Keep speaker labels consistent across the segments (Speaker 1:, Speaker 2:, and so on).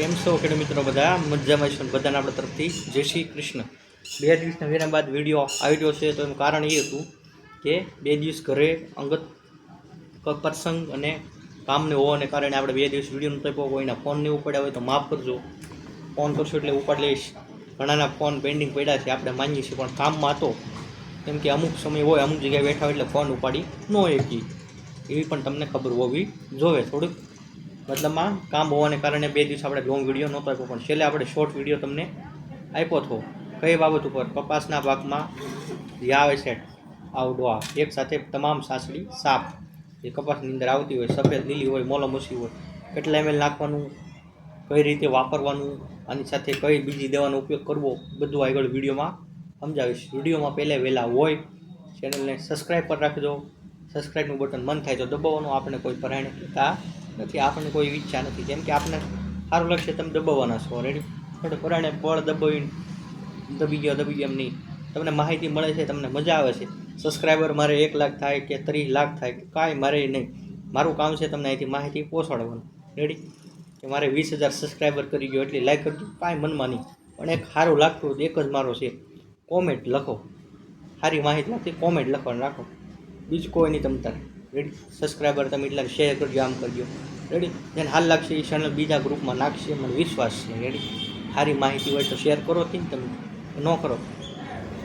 Speaker 1: કેમ છો ખેડૂત મિત્રો બધા? મજામાં છો બધાને આપણા તરફથી? જય શ્રી કૃષ્ણ. બે દિવસના વિરામ બાદ વીડિયો આવી છે તો એનું કારણ એ હતું કે બે દિવસ ઘરે અંગત પ્રસંગ અને કામને હોવાને કારણે આપણે બે દિવસ વીડિયો નહોતો આપ્યો. કોઈના ફોન નહીં ઉપાડ્યા હોય તો માફ કરજો. ફોન કરશો એટલે ઉપાડ લઈશ. ઘણાના ફોન પેન્ડિંગ પડ્યા છે, આપણે માનીએ છીએ, પણ કામમાં હતો કેમ કે અમુક સમય હોય, અમુક જગ્યાએ બેઠા હોય એટલે ફોન ઉપાડી ન એકી. એવી પણ તમને ખબર હોવી જોવે થોડુંક મતલબમાં કામ હોવાને કારણે બે દિવસ આપણે લોંગ વીડિયો નહોતો આપ્યો, પણ છેલ્લે આપણે શોર્ટ વીડિયો તમને આપ્યો હતો. કઈ બાબત ઉપર? કપાસના ભાગમાં જે આવે છે આવડો એક સાથે તમામ સાસડી સાફ જે કપાસની અંદર આવતી હોય, સફેદ, લીલી હોય, મોલમસી હોય, કેટલા એમએલ નાખવાનું, કઈ રીતે વાપરવાનું, આની સાથે કઈ બીજી દવાનો ઉપયોગ કરવો, બધું આગળ વિડીયોમાં સમજાવીશ. વિડીયોમાં પહેલે વહેલા હોય ચેનલને સબસ્ક્રાઈબ પર રાખજો. સબસ્ક્રાઈબનું બટન મન થાય તો દબાવવાનું. આપણે કોઈ પરાયણ કહેતા નથી, આપણને કોઈ ઈચ્છા નથી. કેમ કે આપણે સારું લાગશે તમે દબાવવાના છો રેડી થોડે પરાયણે બળ દબાવીને દબી ગયો દબી ગયો એમ નહીં. તમને માહિતી મળે છે, તમને મજા આવે છે. સબસ્ક્રાઈબર મારે એક લાખ થાય કે ત્રીસ લાખ થાય કે કાંઈ મારે નહીં. મારું કામ છે તમને અહીંથી માહિતી પહોંચાડવાનું. રેડી કે મારે વીસ હજાર સબસ્ક્રાઈબર કરી ગયો એટલી લાઈક કરજો, કાંઈ મનમાં નહીં. પણ એક સારું લાગતું એક જ મારો છે. કોમેન્ટ લખો. સારી માહિતી લાગતી કોમેન્ટ લખવાનું રાખો. બીજું કોઈ નહીં તમ તારે. રેડી સબસ્ક્રાઈબર તમે એટલા શેર કરજો, આમ કરજો. રેડી જેને હાલ લાગશે એ ચેનલ બીજા ગ્રુપમાં નાખશે, મને વિશ્વાસ છે. રેડી સારી માહિતી હોય તો શેર કરો થી તમે ન કરો.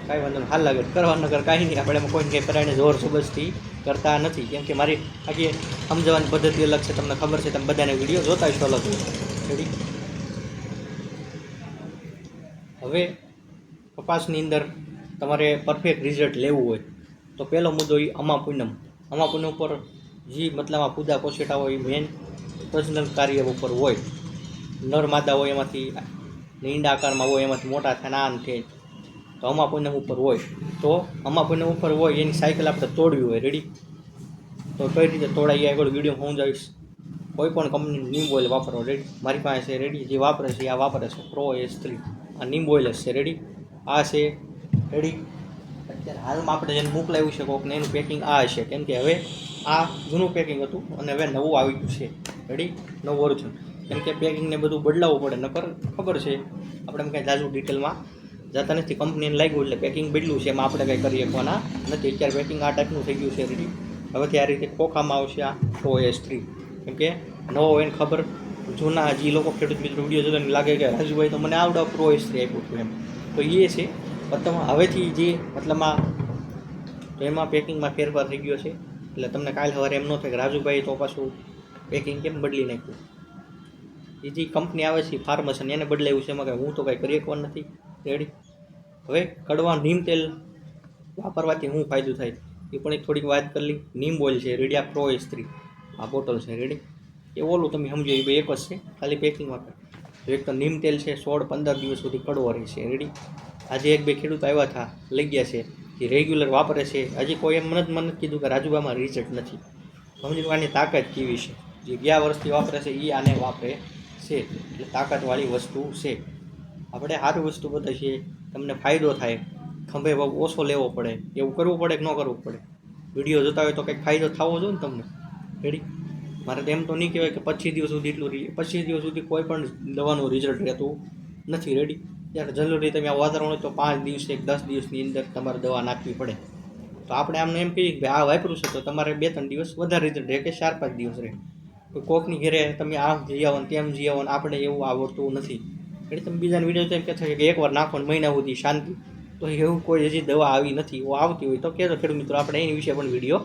Speaker 1: કાંઈ વાંધો નહીં. હાલ લાગે કરવા નગર કાંઈ નહીં. આપણે એમાં કોઈને કંઈ પરાયને જોર જબરજસ્તી કરતા નથી. કેમ કે મારી આખી સમજવાની પદ્ધતિ અલગ છે. તમને ખબર છે, તમે બધાને વીડિયો જોતા હશો અલગ. રેડી હવે કપાસની અંદર તમારે પરફેક્ટ રિઝલ્ટ લેવું હોય. તો પહેલો મુદ્દો એ અમા પૂનમ અમા ઉપર જે મતલબ આ પૂજા પોસેટા હોય મેન પ્રજનન કાર્ય ઉપર હોય. નર માદા હોય એમાંથી નીંડા આકારમાં હોય એમાંથી મોટા થાય નાન છે તો અમા ઉપર હોય. તો અમા ઉપર હોય, એની સાયકલ આપણે તોડવી હોય. રેડી તો કઈ રીતે તોડાઈ આગળ વીડિયો હું જઈશ. કોઈ પણ કંપની નીમ ઓઇલ વાપરો. રેડી મારી પાસે છે રેડી જે વાપરે છે આ વાપરે છે. પ્રો એસ થ્રી આ નીમ ઓઇલ છે. રેડી આ છે. રેડી અત્યારે હાલમાં આપણે જેને મોકલાવ્યું છે કોકને, એનું પેકિંગ આ હશે. કેમ કે હવે આ જૂનું પેકિંગ હતું અને હવે નવું આવી ગયું છે. રેડી નવું ઓરિજિનલ કેમ કે પેકિંગને બધું બદલાવવું પડે, નકર ખબર છે. આપણે એમ કાંઈ જાજુ ડિટેલમાં જતા નથી. કંપનીને લાગ્યું એટલે પેકિંગ બદલ્યું છે, એમાં આપણે કંઈ કરી શકવાના નથી. અત્યારે પેકિંગ આ ટાઈપનું થઈ ગયું છે રેડી હવેથી આ રીતે ખોખામાં આવશે આ ટો એસ થ્રી કેમ કે નવો એને ખબર, જૂના જે લોકો ખેડૂત મિત્રો વીડિયો જોતા લાગે કે હજુભાઈ તો મને આવડો પ્રો એસ થ્રી આપ્યું હતું એમ. તો એ છે. તમે હવેથી જે મતલબમાં એમાં પેકિંગમાં ફેરફાર થઈ ગયો છે, એટલે તમને કાલ સવારે એમ ન થાય કે રાજુભાઈ તો પાછું પેકિંગ કેમ બદલી નાખ્યું? એ જે કંપની આવે છે ફાર્મસન એને બદલાવ્યું છે એમાં કાંઈ હું તો કાંઈ કરી શકવાનું નથી. રેડી હવે કડવા નીમ તેલ વાપરવાથી શું ફાયદો થાય? એ પણ એક થોડીક વાત કરી નીમ ઓઇલ છે રેડિયા પ્રો એસ થ્રી આ બોટલ છે રેડી એ ઓલું તમે સમજો, એ એક જ છે, ખાલી પેકિંગમાં એક તો નીમ તેલ છે, સોળ પંદર દિવસ સુધી કડવો રહેશે. રેડી આજે એક બે ખેડૂત આવ્યા હતા, લઈ ગયા છે જે રેગ્યુલર વાપરે છે. હજી કોઈ એમ જ મને કીધું કે રાજુબામાં રિઝલ્ટ નથી. સમજી આની તાકાત કેવી છે? જે ગયા વર્ષથી વાપરે છે એ આને વાપરે છે. એટલે તાકાતવાળી વસ્તુ છે. આપણે સારી વસ્તુ બધા છીએ, તમને ફાયદો થાય. ખંભે બહુ ઓછો લેવો પડે. એવું કરવું પડે કે ન કરવું પડે? વીડિયો જોતા હોય તો કંઈક ફાયદો થવો જોઈએ ને તમને? રેડી મારે એમ તો નહીં કહેવાય કે પચીસ દિવસ સુધી એટલું પચીસ દિવસ સુધી કોઈ પણ દવાનું રિઝલ્ટ રહેતું નથી. રેડી ત્યારે જરૂરી તમે આ વાતાવરણ તો પાંચ દિવસ એક દસ દિવસની અંદર તમારે દવા નાખવી પડે. તો આપણે આમને એમ કહીએ કે ભાઈ આ વાપર્યું છે તો તમારે બે ત્રણ દિવસ વધારે રીતે રહે કે ચાર પાંચ દિવસ રહે. કોકની ઘરે તમે આમ જઈ આવો ને તેમ જઈ આવો ને આપણે એવું આવડતું નથી. એટલે તમે બીજાને વીડિયો તો એમ કહેતા કે એકવાર નાખો ને મહિના સુધી શાંતિ. તો એવું કોઈ હજી દવા આવી નથી આવતી હોય તો કહેતો ખેડૂત મિત્રો, આપણે એની વિશે પણ વીડિયો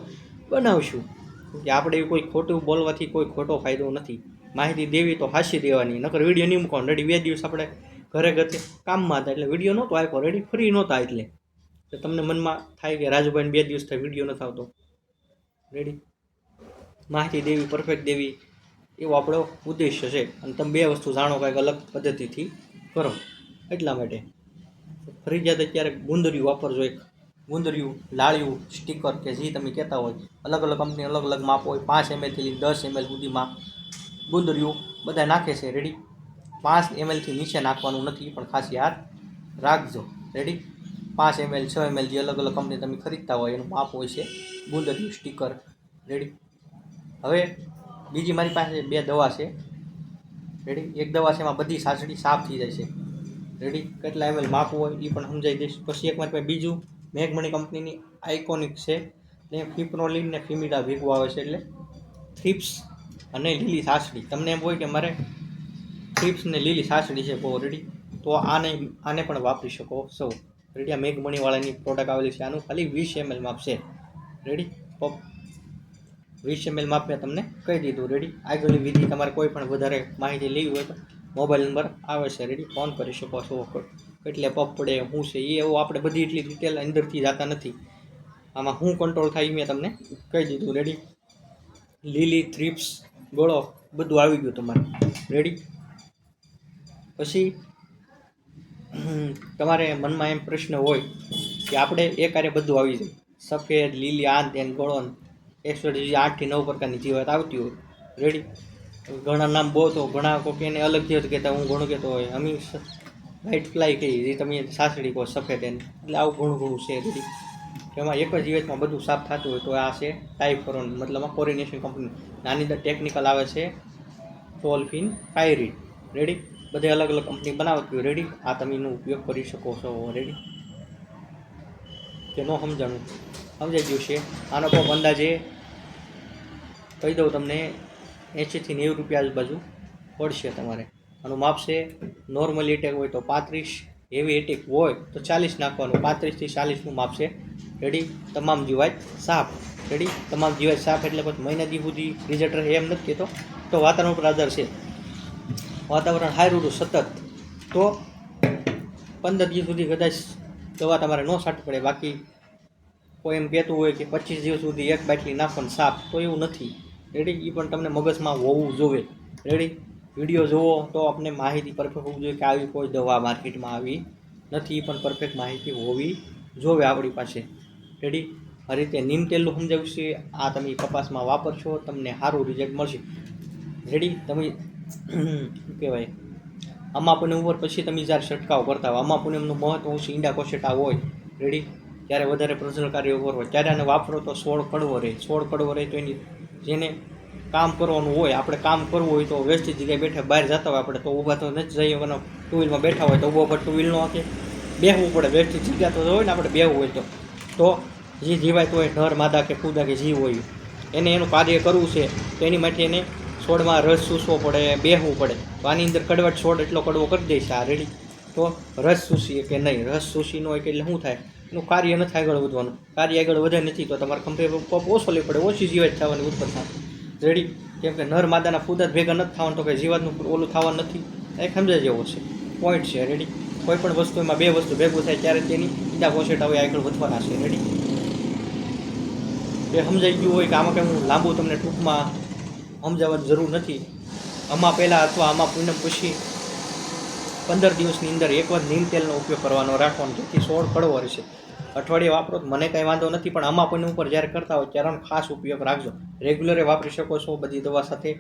Speaker 1: બનાવશું. કે આપણે કોઈ ખોટું બોલવાથી કોઈ ખોટો ફાયદો નથી. માહિતી દેવી તો હાસી દેવાની, નકર વીડિયો નહીં મૂકવાનો. રેડી બે દિવસ આપણે ઘરે ઘરે કામમાં હતા એટલે વીડિયો નહોતો આપ્યો. રેડી ફ્રી નહોતા એટલે. તમને મનમાં થાય કે રાજુભાઈને બે દિવસ થાય વીડિયો નથી આવતો. રેડી માહિતી દેવી પરફેક્ટ દેવી, એવો આપણો ઉદ્દેશ્ય છે. અને તમે બે વસ્તુ જાણો કંઈક અલગ પદ્ધતિથી કરો. એટલા માટે. ફરજિયાત અત્યારે ગુંદરિયું વાપરજો એક. ગુંદરિયું, લાળિયું સ્ટીકર કે જે તમે કહેતા હોય. અલગ અલગ કંપની અલગ અલગ માપ હોય. પાંચ એમએલથી લઈને દસ એમએલ સુધીમાં ગુંદરિયું બધા નાખે છે. રેડી પાંચ એમએલથી નીચે નાખવાનું નથી, પણ ખાસ યાદ રાખજો. રેડી પાંચ એમએલ છ એમએલ જે અલગ અલગ કંપની તમે ખરીદતા હોય, એનું માપ હોય છે. ગુંદરિયું સ્ટીકર રેડી હવે બીજી મારી પાસે બે દવા છે. રેડી એક દવા છે, એમાં બધી સાસડી સાફ થઈ જાય છે. રેડી કેટલા એમએલ માપ હોય એ પણ સમજાવી દઈશ. પછી એક મારી બીજું મેઘમણી કંપનીની આઇકોનિક છે. ને ફિપ્રોલિન ને ફિમિડા ભેગું આવે છે, એટલે થ્રિપ્સ અને લીલી સાસડી. તમને એમ હોય કે મારે થ્રિપ્સ ને લીલી સાસડી છે બહુ રેડી. તો આને આને પણ વાપરી શકો. સૌ રેડી. આ મેઘમણીવાળાની પ્રોડક્ટ આવેલી છે આનું. ખાલી વીસ એમએલ માપ છે. રેડી પપ વીસ એમએલ માપ મેં તમને કહી દીધું. રેડી આગળની વિધિ તમારે કોઈ પણ વધારે માહિતી લેવી હોય તો મોબાઈલ નંબર આવે છે. રેડી ફોન કરી શકો છો. કેટલે પપ પડે શું છે, એ એવું આપણે બધી એટલી ડિટેલ અંદરથી જતા નથી. આમાં શું કંટ્રોલ થાય મેં તમને કહી દીધું. રેડી લીલી થ્રીપ્સ ગોળો, બધું આવી ગયું તમારે. રેડી પછી તમારે મનમાં એમ પ્રશ્ન હોય કે આપણે એ કાર્ય બધું આવી જાય. સફેદ, લીલી આન એન ગળો એકસો આઠથી નવ પ્રકારની જીવાત આવતી હોય. રેડી ઘણા નામ બહુ તો ઘણા કોઈક એને અલગ જીવત કહેતા, હું ઘણું કહેતો હોય. અમે વ્હાઇટ ફ્લાય કહી જે તમે સાસડી કહો, સફેદ એને. એટલે આવું ઘણું ઘણું છે રેડી એમાં એક જ જીવતમાં બધું સાફ થતું હોય તો આ છે ટાઈફોરોન મતલબ કોરિનેશન કંપની નાની અંદર ટેકનિકલ આવે છે ટોલફિન પાયરીડ રેડી બધે અલગ અલગ કંપની બનાવતી હોય રેડી આ તમે એનો ઉપયોગ કરી શકો છો. રેડી કે ન સમજાણું? સમજાઈ ગયું છે. આનો પણ અંદાજે કહી દઉં તમને, એંશીથી નેવું રૂપિયા આજુબાજુ પડશે તમારે. આનું માપ છે નોર્મલી એટેક હોય તો પાંત્રીસ હેવી એટેક હોય તો ચાલીસ નાખવાનું. પાંત્રીસથી ચાલીસનું માપ છે. રેડી તમામ જીવાત સાફ. રેડી તમામ જીવાત સાફ એટલે પછી મહિના દી સુધી રિઝલ્ટ રહે એમ નથી કહેતો. તો વાતાવરણ ઉપર આધાર છે. વાતાવરણ હારું રહ્યું સતત. તો પંદર દિવસ સુધી કદાચ દવા તમારે ન છાંટવી પડે. બાકી કોઈ એમ કહેતું હોય કે પચીસ દિવસ સુધી એક બાટલી નાખવાનું સાફ તો એવું નથી. રેડી એ પણ તમને મગજમાં હોવું જોવે રેડી વીડિયો જુઓ તો આપણે માહિતી પરફેક્ટ હોવું જોઈએ કે આવી કોઈ દવા માર્કેટમાં આવી નથી. પણ પરફેક્ટ માહિતી હોવી જોવે આપણી પાસે. રેડી આ રીતે નીમ તેલનું સમજાવ્યું છે. આ તમે કપાસમાં વાપરશો, તમને સારું રિઝલ્ટ મળશે. રેડી તમે શું કહેવાય? અમાપુને ઉપર પછી તમે જ્યારે છંટકાવ કરતા હોય અમાપુનેમનું મહત્વ ઓછું ઈંડા કોશેટા હોય. રેડી ત્યારે વધારે પ્રજનકારી ઉપર હોય, ત્યારે આને વાપરો તો છોડ કડવો રહે. છોડ કડવો રહે તો એની જેને કામ કરવાનું હોય, આપણે કામ કરવું હોય તો વ્યવસ્થિત જગ્યાએ બેઠા બહાર જતા હોય આપણે, તો ઊભા તો નથી જઈએ અને ટુ વ્હીલમાં બેઠા હોય તો ઊભો પર ટુ વ્હીલ ન બેહવું પડે. વ્યવસ્થિત જગ્યા તો હોય ને આપણે બેહવું હોય તો. તો જે જીવાય તો હોય નર માદા કે કુદા કે જીવ હોય. એને એનું કાર્ય કરવું છે, તો એની માટે એને છોડમાં રસ ચૂસવો પડે, બેહવું પડે. તો આની અંદર કડવટ છોડ એટલો કડવો કરી દે છે આ રેડી. તો રસ ચૂસીએ કે નહીં, રસ ચૂસી ન હોય કે એટલે શું થાય? એનું કાર્ય નથી આગળ વધવાનું. કાર્ય આગળ વધે નથી તો તમારે કંપની પપ ઓછો લેવો પડે, ઓછી જીવાત થવાની ઉત્પન્ન થાય. રેડી. કેમ કે નર માદાના ફૂદા ભેગા નથી થવાનું તો કે જીવાતનું ઓલું થવાનું નથી. એ સમજાય જેવો છે. પોઈન્ટ છે, રેડી. કોઈ પણ વસ્તુમાં બે વસ્તુ ભેગું થાય ત્યારે તેની ઈંડા કોશેટા હોય આગળ વધવાના છે. રેડી. એ સમજાઈ ગયું હોય કે આમાં કંઈ હું લાંબુ તમને ટૂંકમાં સમજાવવાની જરૂર નથી. આમાં પહેલાં અથવા આમાં પૂનમ પછી પંદર દિવસની અંદર એકવાર નીમ તેલનો ઉપયોગ કરવાનો, રાખવાનો. જેથી સોળ કડવો રહેશે. અઠવાડિયે વાપરો મને કાંઈ વાંધો નથી, પણ આમાં પણ ઉપર જ્યારે કરતા હોય ત્યારે ખાસ ઉપયોગ રાખજો. રેગ્યુલરે વાપરી શકો છો, બધી દવા સાથે.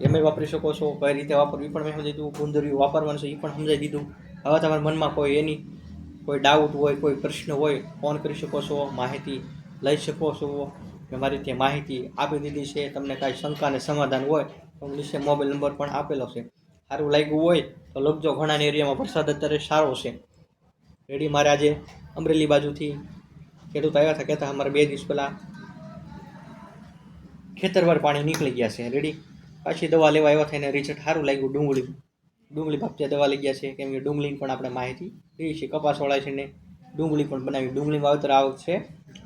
Speaker 1: એમ વાપરી શકો છો, કઈ રીતે વાપરવું પણ મેં સમજાવી દીધું. ગુંદરિયું વાપરવાનું છે એ પણ સમજાવી દીધું. હવે તમારા મનમાં કોઈ એની કોઈ ડાઉટ હોય, કોઈ પ્રશ્ન હોય, ફોન કરી શકો છો, માહિતી લઈ શકો છો. કે મારી ત્યાં માહિતી આપી દીધી છે, તમને કાંઈ શંકાને સમાધાન હોય, તો નીચે મોબાઈલ નંબર પણ આપેલો છે. સારું લાગ્યું હોય, તો લખજો. ઘણાના એરિયામાં વરસાદ અત્યારે સારો છે. રેડી મારે આજે અમરેલી બાજુથી ખેડૂત આવ્યા હતા, કહેતા અમારે બે દિવસ પહેલાં ખેતરવાર પાણી નીકળી ગયા છે. રેડી? પાછી દવા લેવા આવ્યા થઈને રિઝલ્ટ સારું લાગ્યું. ડુંગળી ડુંગળી ભાપચા દવા લઈ ગયા છે. કેમ કે ડુંગળીની પણ આપણે માહિતી લઈએ છીએ કપાસવાળા છે ને, ડુંગળી પણ બનાવી. ડુંગળી વાવેતર આવક છે.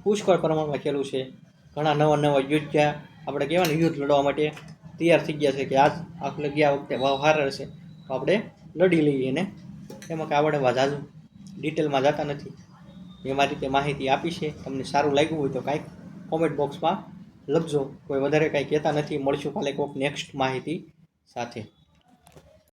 Speaker 1: પુષ્કળ પ્રમાણમાં ખેલું છે. ઘણા નવા નવા યુદ્ધ થયા આપણે કહેવાય યુદ્ધ લડવા માટે તૈયાર થઈ ગયા છે કે આજ આપણે ગયા વખતે વાવ હાર હશે તો આપણે લડી લઈએ એને. એમાં કાંઈ આપણે વધારે ડિટેલમાં જતા નથી. એ મારી રીતે માહિતી આપી છે. તમને સારું લાગ્યું હોય તો કાંઈક કોમેન્ટ બોક્સમાં લખજો. કોઈ વધારે કાંઈ કહેતા નથી. મળશું કાલે કોઈક નેક્સ્ટ માહિતી સાથે.